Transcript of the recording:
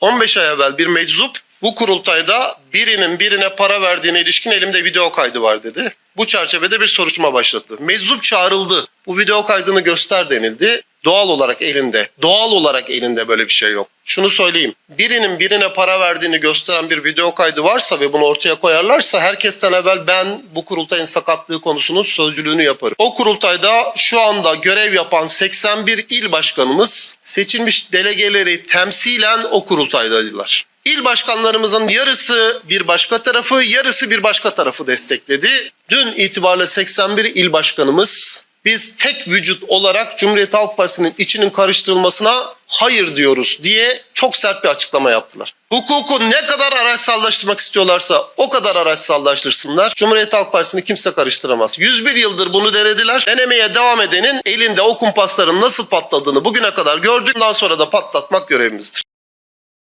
15 ay evvel bir meczup bu kurultayda birinin birine para verdiğine ilişkin elimde video kaydı var dedi. Bu çerçevede bir soruşturma başlattı. Meczup çağrıldı. Bu video kaydını göster denildi. Doğal olarak elinde. Doğal olarak elinde böyle bir şey yok. Şunu söyleyeyim. Birinin birine para verdiğini gösteren bir video kaydı varsa ve bunu ortaya koyarlarsa herkesten evvel ben bu kurultayın sakatlığı konusunun sözcülüğünü yaparım. O kurultayda şu anda görev yapan 81 il başkanımız seçilmiş delegeleri temsilen o kurultaydaydılar. İl başkanlarımızın yarısı bir başka tarafı, yarısı bir başka tarafı destekledi. Dün itibariyle 81 il başkanımız biz tek vücut olarak Cumhuriyet Halk Partisi'nin içinin karıştırılmasına hayır diyoruz diye çok sert bir açıklama yaptılar. Hukuku ne kadar araçsallaştırmak istiyorlarsa o kadar araçsallaştırsınlar. Cumhuriyet Halk Partisi'ni kimse karıştıramaz. 101 yıldır bunu denediler. Denemeye devam edenin elinde o kumpasların nasıl patladığını bugüne kadar gördük. Bundan sonra da patlatmak görevimizdir.